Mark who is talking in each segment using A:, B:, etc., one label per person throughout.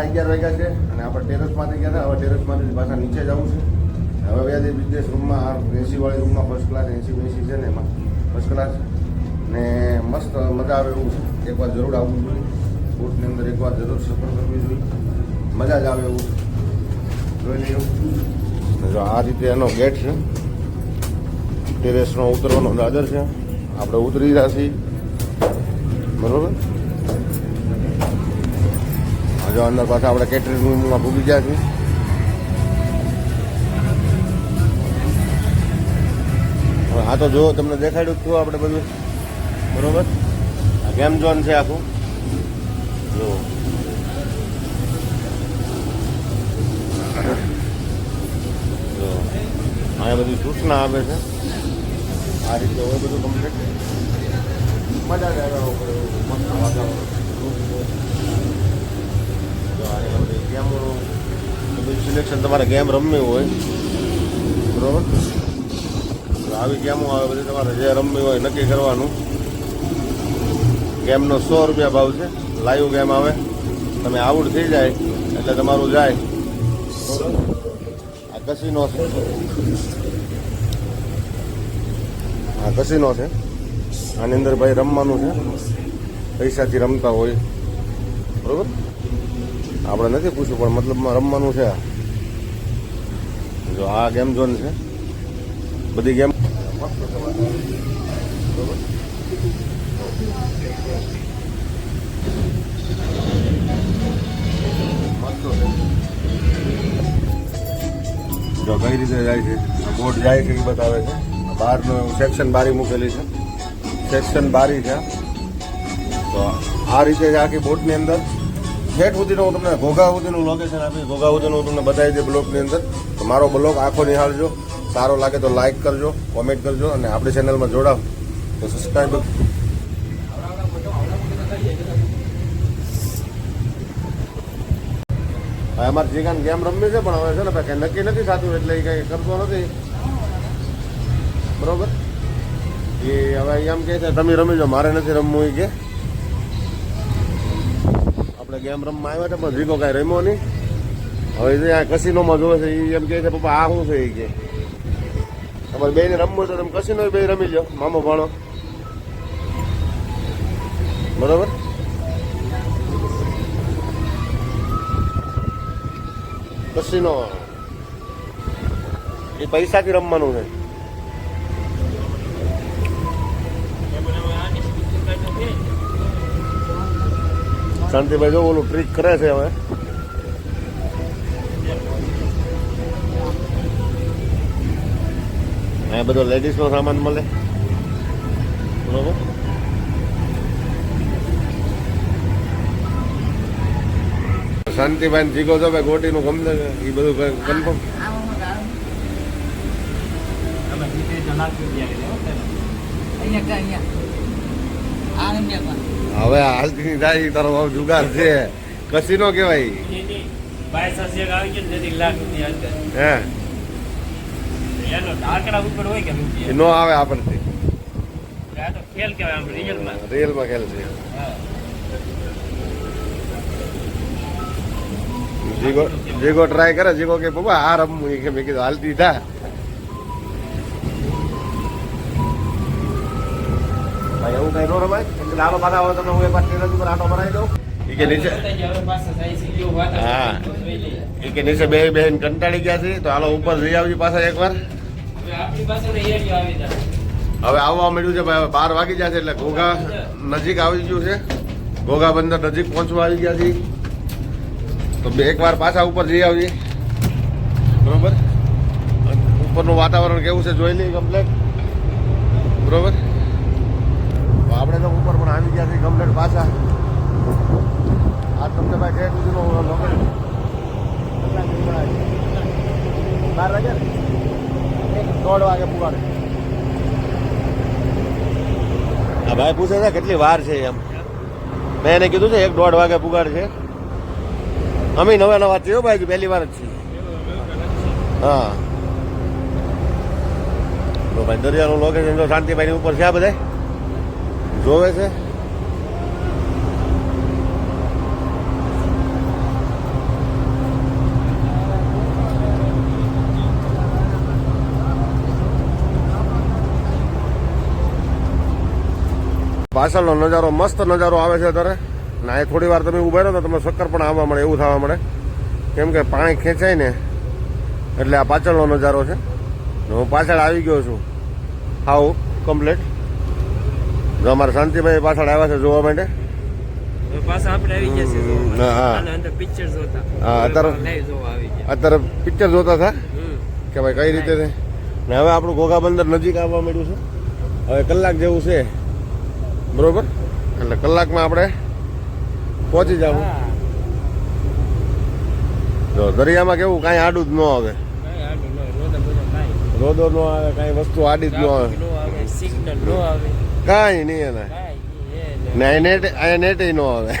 A: અગિયાર વાગ્યા છે અને આપણે ટેરેસમાંથી ગયા હતા. હવે ટેરેસમાંથી પાછા નીચે જવું છે. હવે વ્યાજે બિઝનેસ રૂમમાં એસીવાળી રૂમમાં ફર્સ્ટ ક્લાસ એસી એસી છે ને એમાં ફર્સ્ટ ક્લાસ ને મસ્ત મજા આવે એવું છે. એકવાર જરૂર આવવું જોઈએ. બોટની અંદર એકવાર જરૂર સફર કરવી જોઈએ. મજા જ આવે એવું છે. જોઈ લઈએ. જો આ રીતે એનો ગેટ છે. ટેરેસનો ઉતરવાનો દાદર છે. આપણે ઉતરી રહ્યા છીએ. બરોબર? હજુ અંદર પાછા આપણે કેટરિંગ રૂમમાં ભૂગી ગયા છીએ. હા તો જો તમને દેખાડ્યું જ હતું આપણે બધું. બરોબર? આ ગેમ ઝોન છે આખું. જો જો અહીંયા બધી સૂચના આવે છે. આ રીતે હોય બધું કમ્પ્લીટ મજા જ આવું મસ્ત વાતાવરણ. જો આ બધી ગેમોનું સિલેક્શન તમારે ગેમ રમવી હોય. બરોબર? આવી ગેમો આવે બધી તમારે જે રમવી હોય નક્કી કરવાનું. ગેમનો સો રૂપિયા ભાવ છે. લાઈવ ગેમ આવે. તમે આઉટ થઈ જાય, એટલે તમારું જાય. આ કસીનો છે. આ કસીનો છે. આની અંદર ભાઈ રમવાનું છે. પૈસાથી રમતા હોય. બરોબર? આપણે નથી પૂછ્યું, પણ મતલબમાં રમવાનું છે જો આ ગેમ ઝોન છે. બધી ગેમ. જો કઈ રીતે જાય છે? બોટ જાય એ બતાવે છે. બહારનું સેક્શન બારી મૂકેલી છે. સેક્શન બારી છે. તો આ રીતે આખી બોટની અંદર ઠેઠ સુધીનો હું તમને, ઘોઘા સુધીનું લોકેશન આપીશ. ઘોઘા સુધીનું હું તમને બતાવી દે બ્લોકની અંદર. તો મારો બ્લોગ આખો નિહાળજો. સારો લાગે તો લાઇક કરજો કોમેન્ટ કરજો અને આપણી ચેનલમાં જોડાવ તો સબસ્ક્રાઈબ અમારે જીગાન ગેમ રમવી છે, પણ હવે છે ને કંઈ નક્કી નથી થતું, એટલે એ કંઈ કરતો નથી. બરોબર? એ હવે એમ કહે છે, તમે રમી જાઓ, મારે નથી રમવું એ કે. આપણે ગેમ રમવા આવ્યા હતા પણ જીગો કાંઈ રમ્યો નહીં. હવે જે આ કસીનોમાં જોવે છે એમ કહે છે, પપ્પા, આ શું છે? એ કે તમારે બેને રમવું તો તમે કસીનો બે રમી લો મામો ભાણો. બરોબર? કસીનો એ પૈસાથી રમવાનું છે. શાંતિભાઈ જો ઓલું ટ્રીક કરે છે હવે. અહીંયા બધો લેડીઝનો સામાન મળે. બરોબર? શાંતિભાઈ જીગો છો ભાઈ ગોટીનું ગમને એ બધું કન્ફર્મ હવે હાલતી જાય તારો ભાવ જુગાર છે. કસીનો કહેવાય. હે? નો આવે આપણથી રિયલમાં ખેલ છે. જીગો જીગો ટ્રાય કરે જીગો કે બાબા આ રમવું. કે મેં કીધું હાલતી થા રમાય એટલે હવે તમને હું એક વાર ટેરેસ ઉપર આટો બનાવી દઉં કે નીચે હા. કે નીચે બે બેન કંટાળી ગયા છે, તો હાલો ઉપર જઈ આવજો પાછા એકવાર. હવે આવવા મળ્યું છે, ભાઈ બાર વાગી છે, એટલે ઘોઘા નજીક આવી ગયું છે. ઘોઘા બંદર નજીક પહોંચવા આવી ગયા છે. તો બે એકવાર પાછા ઉપર જઈ આવીએ બરોબર? ઉપરનું વાતાવરણ કેવું છે, જોઈ લઈએ કમ્પ્લેટ બરોબર? આપણે તો ઉપર પણ આવી ગયા છીએ કમ્પ્લેટ પાછા. આ તમને ભાઈ ઠેઠ સુધીનો લોકેશન બાર વાગે દોઢ વાગે પુગાડે. આ ભાઈ પૂછે છે કેટલી વાર છે એમ. મેં એને કીધું છે એક દોઢ વાગે પુગાડ છે. અમે નવા નવા થયો ભાઈ પહેલી વાર જ છીએ. હા. તો ભાઈ દરિયાનું લોકેશન તો શાંતિભાઈ ઉપર છે આ બધા જોવે છે? પાછળનો નજારો મસ્ત નજારો આવે છે અત્યારે. ના એ થોડી વાર તમે ઊભા રહો તો તમે શક્કર પણ આવવા મળે, એવું થવા મળે. કેમ કે પાણી ખેંચાય ને, એટલે આ પાછળનો નજારો છે. હું પાછળ આવી ગયો છું. How, complete. જો અમારા શાંતિભાઈ પાછળ આવ્યા છે જોવા માટે. અત્યારે- પિક્ચર જોતા હતા? કે ભાઈ કઈ રીતે ને હવે આપણું ઘોઘા બંદર નજીક આવવા માંડ્યું છે. હવે કલાક જેવું છે. બરોબર? એટલે કલાકમાં આપણે પહોંચી જવું. જો દરિયામાં કેવું કાંઈ આડું જ ન આવે.
B: રોદા
A: ન આવે. કાંઈ. વસ્તુ આડી જ નો આવે.
B: સિગ્નલ ન આવે.
A: કાંઈ નહીં એને
B: ને.
A: નેટ નેટ ન આવે.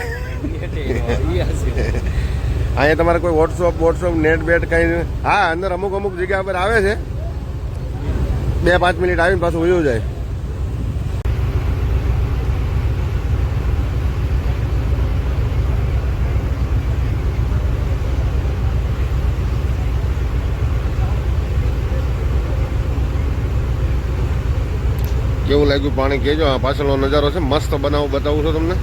A: અહીંયા તમારે કોઈ વોટ્સઅપ વોટ્સઅપ નેટ બેટ કઈ. હા અંદર અમુક અમુક જગ્યા પર આવે છે બે પાંચ મિનિટ આવીને પાછું ઉયું જાય કેવું લાગ્યું પાણી કેજો આ પાછળનો નજારો છે મસ્ત બનાવું બતાવું છું તમને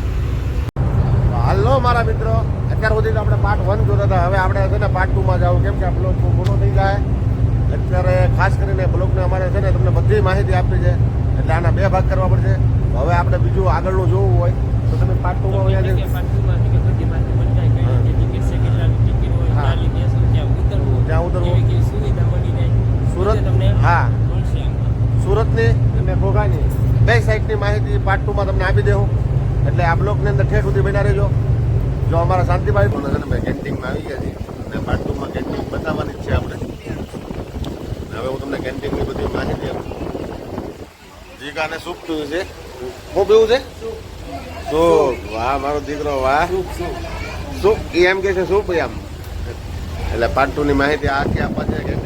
A: હાલો મારા મિત્રો અત્યાર સુધી તો આપણે પાર્ટ વન જોતા હતા હવે આપણે છે ને પાર્ટ ટુ માં જાવ કેમ કે આ બ્લોગ પૂરો થઈ જાય અત્યારે ખાસ કરીને બ્લોગને અમારે છે ને તમને બધી માહિતી આપી છે એટલે આના બે ભાગ કરવા પડશે હવે આપણે બીજું આગળનું જોવું હોય તો તમે પાર્ટ ટુ માં વયા
B: ટિકિટ
A: જજો.
B: પાટુમાં ટિકિટ બધી પાસે બંધાય. કઈ
A: હા.
B: રીતે ટિકિટ છે, કેટલાની ટિકિટ હોય, ત્યાં ઉતરવું. જાય.
A: સુરત? હા. સુરતની અને ઘોઘાની બે સાઈડની માહિતી પાર્ટ ટુમાં તમને આપી દેવું એટલે આ બ્લોકની અંદર ઠેઠ સુધી બન્યા રહેજો. જો અમારા શાંતિભાઈ પણ છે ભાઈ કેન્ટીનમાં આવી ગયા છીએ અને પાર્ટ ટુમાં કેન્ટીન બતાવવાની જ છે આપણે. હવે હું તમને કેન્ટીનની બધી માહિતી આપું. જીગાને સૂપ પીવું છે. શું પીવું છે? સૂપ વાહ મારો દીકરો વાહ. સૂપ એમ કે છે સૂપ એમ. એટલે પાર્ટ ટુની માહિતી આખી આપવા છે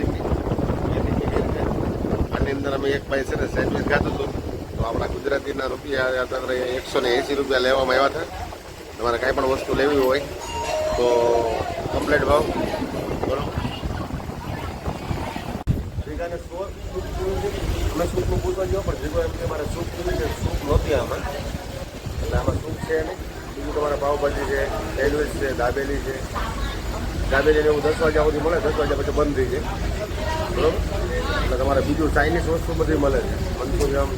A: અંદર અમે એક ભાઈ છે ને સેન્ડવિચ ખાતું હતું. તો આપણા ગુજરાતીના રૂપિયા અત્યારે એકસો ને એંસી રૂપિયા લેવામાં આવ્યા હતા. તમારે કાંઈ પણ વસ્તુ લેવી હોય તો કમ્પ્લેટ ભાવ. બોલો. સૂપ પીવું અમે સૂપનું પણ જીગો એમ કે મારે સૂપ છે? સૂપ નહોતી આમાં. એટલે આમાં સૂપ છે નહીં. બીજું તમારે પાવભાજી છે, સેન્ડવિચ છે, દાબેલી છે. ડાબેરીને એવું દસ વાગ્યા સુધી મળે દસ વાગ્યા પછી બંધ થઈ જાય. બરાબર? એટલે તમારે બીજું ચાઇનીઝ વસ્તુ બધી મળે છે. મંચુરિયમ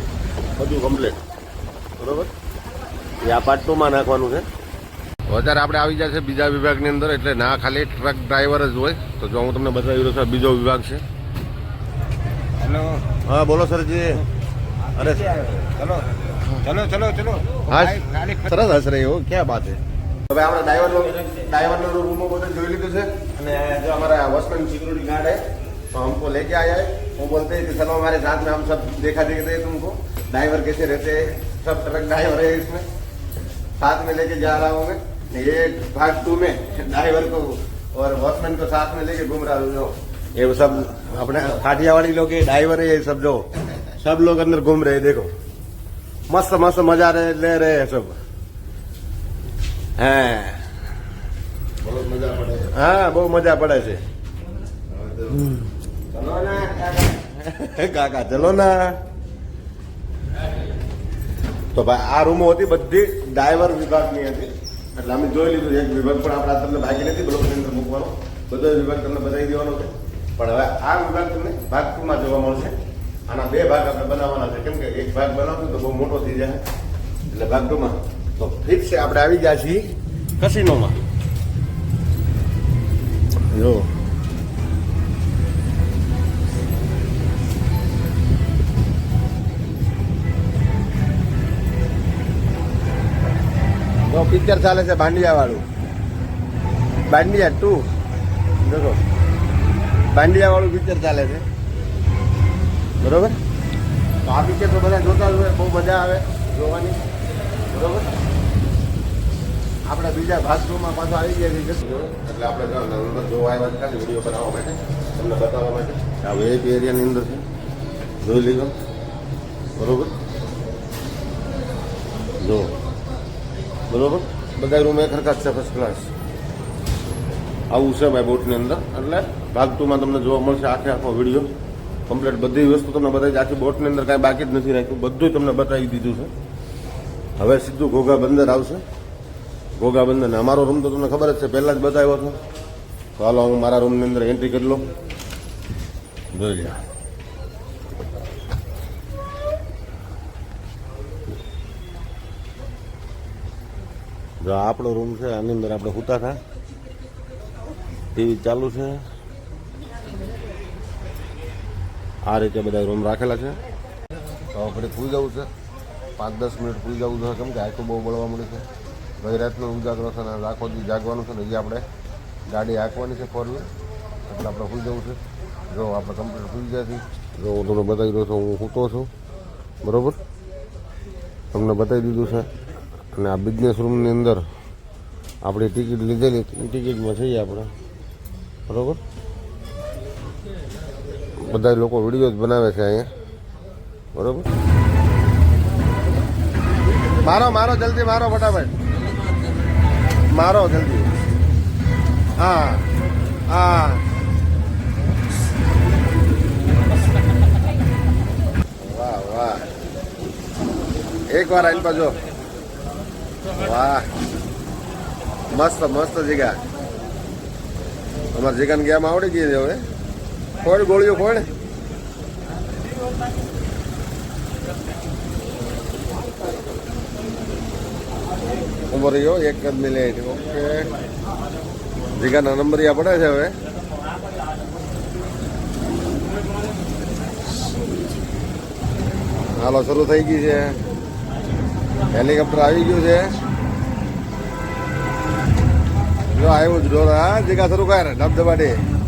A: બધું કમ્પ્લેટ બરાબર? એ આ પાર્ટ ટુમાં નાખવાનું છે. વધારે આપણે આવી જાય છે બીજા વિભાગની અંદર એટલે ના ખાલી ટ્રક ડ્રાઈવર જ હોય. તો જો હું તમને બતાવી રહ્યો છું બીજો વિભાગ છે.
C: હેલો
A: હા બોલો સરજી. અરે
C: ચલો ચલો ચલો. ચલો
A: હા સરસ હસરે એવું ક્યાં બાત છે? હવે આપણે ડ્રાઈવરનો ડ્રાઈવરનો રૂમ બધું જોઈ છે. અને જો અમારા વોચમેન સિક્યુરિટી ગાર્ડ है तो हमको लेके आया वो बोलते हैं साथ में हम सब देखा देखते हैं कैसे रहते है साथ में लेके जा रहा हूँ ड्राइवर को और वॉचमैन को साथ में लेके घूम रहा हूँ ये सब अपने काठियावाड़ी लोग ड्राइवर है ये सब जो सब लोग अंदर घूम रहे देखो मस्त मस्त मज़ा रहे ले रहे हैं सब હા. હા, બહુ મજા પડે છે. કાકા. ચલો ના. તો ભાઈ, આ રૂમો હતી બધી ડ્રાઈવર વિભાગની હતી. એટલે અમે જોઈ લીધું, એક વિભાગ પણ આપણા તમને ભાગી નથી બ્લોકની મૂકવાનો. બધો વિભાગ તમને બતાવી દેવાનો છે. પણ હવે આ વિભાગ તમને ભાગ જોવા મળશે. આના બે ભાગ આપણે બનાવવાના છે. કેમ કે એક ભાગ બનાવશું તો બહુ મોટો થઈ જાય. એટલે ભાગ તો ફિક્સ છે આપણે આવી ગયા છીએ કસિનોમાં જો. પિક્ચર ચાલે છે ભાંડિયા વાળું ભાંડિયા ટુ. જો ભાંડિયા વાળું પિક્ચર ચાલે છે. બરોબર? તો આ પિક્ચર તો બધા જોતા જ હોય બહુ મજા આવે જોવાની. બરોબર? આપણે બીજા ભાગમાં પાછો આવી ગયા છીએ. એટલે આપણે જોવા આવ્યા છે, ખાલી વીડિયો બનાવવા માટે. તમને બતાવવા માટે. આ વીઆઈપી એરિયાની અંદર છે. જોઈ લીધો? બરોબર? જો. બરોબર? બધા રૂમ એક હરકત છે ફર્સ્ટ ક્લાસ આવું છે ભાઈ બોટની અંદર. એટલે ભાગ ટુમાં તમને જોવા મળશે આખે આખો વીડિયો. કમ્પ્લીટ બધી વસ્તુ તમને બતાવી આખી બોટની અંદર કાંઈ બાકી જ નથી રાખ્યું. બધું તમને બતાવી દીધું છે. હવે સીધું ઘોઘા બંદર આવશે. ઘોઘા બંદર ને અમારો રૂમ તો તમને ખબર જ છે, પહેલા જ બતાવ્યો હતો. તો હાલો, હું મારા રૂમની અંદર એન્ટ્રી કરી લઉં. જોઈ લો જો આપણો રૂમ છે, આની અંદર આપણે સૂતા હતા ટીવી ચાલુ છે. આ રીતે બધા રૂમ રાખેલા છે. તો આપણે ખુલી જવું છે. પાંચ દસ મિનિટ ખુલી જવું છે. કેમ કે આખું બહુ બળવા મળે છે. ગઈ રાતનો ઉજાગરો છે અને આખો દી જાગવાનું છે ને હજી આપણે ગાડી હાંકવાની છે ફોર વ્હીલ. એટલે આપણે સુઈ જવું છે. જો આપણે કમ્પ્લીટ સુઈ જતી જો હું તમને બતાવી રહ્યો છું, હું સૂતો છું. બરાબર? તમને બતાવી દીધું છે. અને આ બિઝનેસ રૂમની અંદર આપણી ટિકિટ લીધેલી. એ ટિકિટમાં છીએ આપણે. બરાબર? બધા લોકો વીડિયો જ બનાવે છે અહીંયા. બરાબર? મારો મારો, જલ્દી મારો, ફટાફટ. મારો જલ્દી. હા હા. વાહ વાહ. એક વાર આઈન પાછો. વાહ. મસ્ત મસ્ત જીગા. અમારા જીગાને ગેમ આવડી ગઈ હવે. કોણ ગોળીઓ ખોડ. ઊભો એક જ મિનિટ ઓકે. જીગાના નંબરિયા પડે છે હવે? હાલો, શરૂ થઈ ગઈ છે. હેલિકોપ્ટર આવી ગયું છે. જો, આવ્યું જ ઢોર, હા? જીગા, શરૂ કર. ડબ હાલો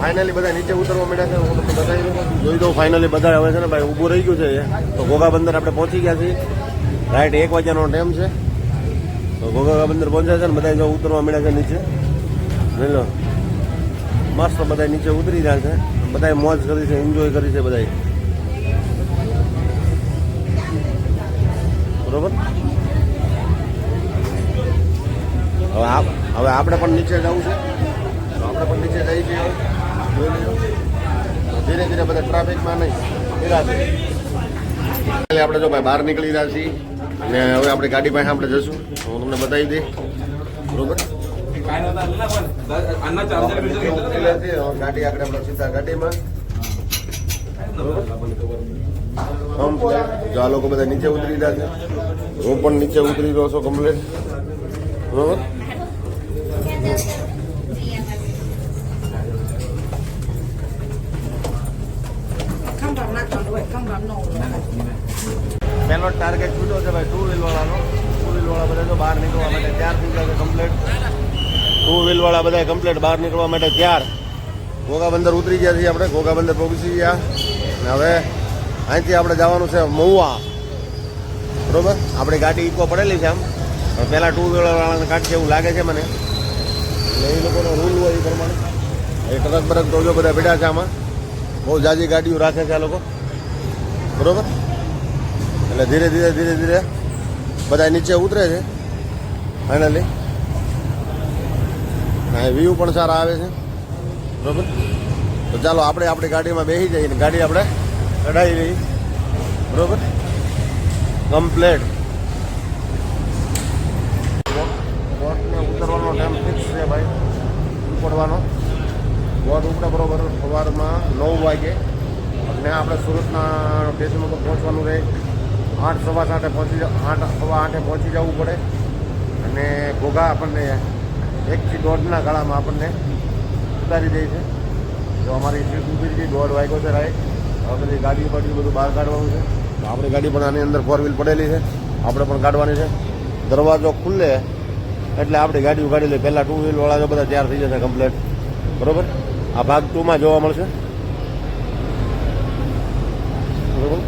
A: ફાઇનલી બધા નીચે ઉતરવા મળ્યા છે. હું તમને બતાવી જોઈ દઉં ફાઇનલી બધા હવે છે ને ભાઈ ઊભું રહી ગયું છે તો ગોગા બંદર આપણે પહોંચી ગયા છીએ. રાઈટ એક વાગ્યાનો ટાઈમ છે. તો ગોગા બંદર પહોંચ્યા છે ને બધા જો ઉતરવા મળ્યા છે નીચે. જોઈ લો. મસ્ત બધા નીચે ઉતરી રહ્યા છે. બધા મોજ કરી છે એન્જોય કરી છે બધા બરોબર? હવે હવે આપણે પણ નીચે જવું છે. આપણે પણ નીચે જઈ છીએ. જોઈ લઈએ ધીરે ધીરે બધા ટ્રાફિકમાં નહીં, નિરાશે. એટલે આપણે જો ભાઈ બહાર નીકળી રહ્યા છીએ, અને હવે આપણે ગાડી પાસે આપણે જશું હું તમને બતાવી દઈ બરોબર? ગાડી આગળ આપણે સીધા ગાડીમાં કમ્પ્લેટ જો આ લોકો બધા નીચે ઉતરી રહ્યા છે. હું પણ નીચે ઉતરી રહ્યો છું કમ્પ્લેટ બરોબર? પહેલો ટાર્ગેટ છૂટો છે ભાઈ ટુ વ્હીલ વાળાનો. ટુ વ્હીલ વાળા બધા જો બહાર નીકળવા માટે તૈયાર થઈ ગયા કમ્પ્લેટ ટુ વ્હીલ વાળા બધા કમ્પ્લેટ બહાર નીકળવા માટે તૈયાર. ઘોઘા બંદર ઉતરી ગયા છીએ આપણે. ઘોઘા બંદર પહોંચી ગયા. અને હવે અહીંથી આપણે જવાનું છે મહુવા. બરોબર? આપણી ગાડી ઇકો પડેલી છે આમ. પણ પહેલાં ટુ વ્હીલર વાળાને કાઢશે એવું લાગે છે મને. એટલે એ લોકોનો રૂલ હોય એ પ્રમાણે. એ ટ્રક બરક તો બધા બેઠા છે આમાં. બહુ જાજી ગાડીઓ રાખે છે આ લોકો. બરોબર? એટલે ધીરે ધીરે ધીરે ધીરે બધા નીચે ઉતરે છે. ફાઇનલી હા વ્યૂ પણ સારા આવે છે. બરોબર? તો ચાલો આપણે આપણી ગાડીમાં બેસી જઈએ ને ગાડી આપણે ચડાવી લઈએ. બરોબર? કમ્પ્લેટ બોટને ઉતરવાનો ટાઈમ ફિક્સ છે ભાઈ. ઉપડવાનો. બોટ ઉપડે બરોબર સવારમાં નવ વાગે. અને આપણે સુરતના સ્ટેશન ઉપર પહોંચવાનું રહે. આઠ સવા સાથે પહોંચી આઠ સવા આઠે પહોંચી જવું પડે. અને ઘોઘા આપણને એકથી દોઢના ગાળામાં આપણને ઉતારી દે છે. જો અમારી સીટ ઊભી હતી દોઢ વાગ્યો છે રાઈટ. હવે બધી ગાડી પડ્યું બધું બહાર કાઢવાનું છે. તો આપણી ગાડી પણ આની અંદર ફોર વ્હીલ પડેલી છે. આપણે પણ કાઢવાની છે. દરવાજો ખુલ્લે, એટલે આપણી ગાડીઓ ઉગાડી લે. પહેલાં ટુ વ્હીલવાળા તો બધા તૈયાર થઈ જશે કમ્પ્લેટ બરોબર? આ ભાગ ટુમાં જોવા મળશે બરોબર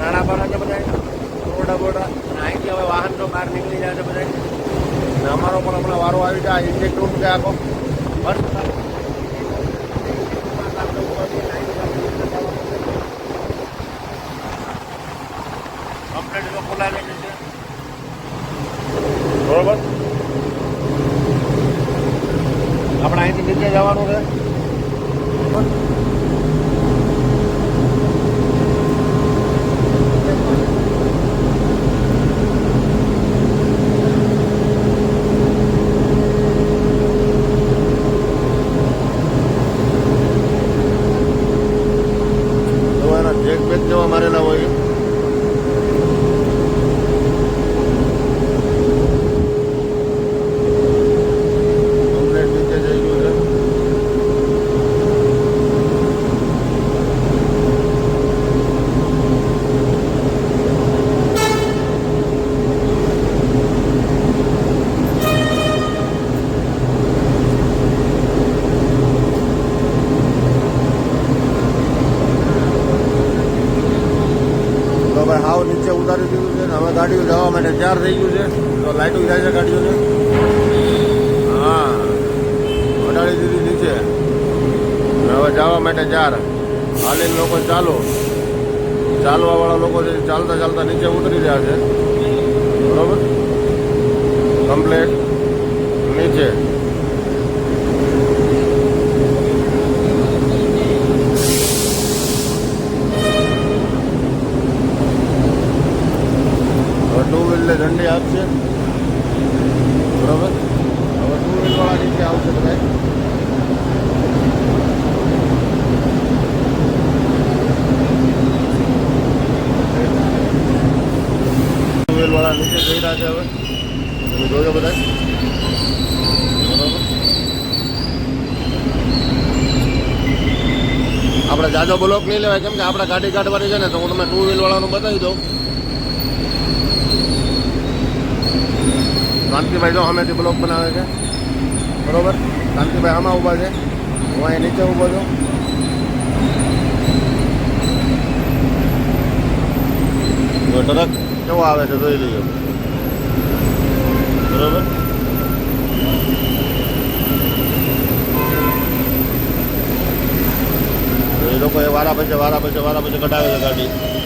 A: નાના બાળા છે બધા રોડા બોડા અહીંથી હવે વાહન તો બહાર નીકળી જાય છે બધા અને અમારો પણ હમણાં વારો આવી જાય ઇન્જેક્ટ રૂમ છે આખો બસ કમ્પ્લેટ જો ખુલ્લા છે બરોબર આપણે અહીંથી નીચે જવાનું છે તો એના જેક બેક જેવા મારેલા હોય કમ્પ્લેટ નીચે જઈ ગયું છે તો ભાઈ હાવ નીચે ઉતારી દીધું છે ને હવે ગાડીઓ ચાર થઈ ગયું છે. તો લાઇટો જાય છે. ગાડીઓને હા અડાડી દીધી નીચે હવે જવા માટે ચાર હાલીને લોકો ચાલો. ચાલવાવાળા લોકો છે ચાલતા ચાલતા નીચે ઉતરી રહ્યા છે બરોબર કમ્પ્લેટ નીચે હવે ટુ વ્હીલને ઝંડી આપશે બરોબર હવે ટુ વ્હીલ વાળા નીચે આવશે બધા ટુ વ્હીલ વાળા નીચે જઈ રહ્યા છે હવે તમે જોજો બધા બરોબર આપણે જાજો બ્લોક નહીં લેવાય. કેમ કે આપણે ગાડી કાઢવાની છે ને, તો હું તમને ટુ વ્હીલ વાળાનું બતાવી દઉં. શાંતિભાઈ જો સામેથી બ્લોક બનાવે છે. બરોબર? શાંતિભાઈ આમાં ઊભા છે. હું અહીં નીચે ઊભો છું. ટ્રક કેવો આવે છે, જોઈ લઈએ બરોબર? તો એ લોકો એ વારા પછી વારા પછી વારા પછી કઢાવે છે ગાડી.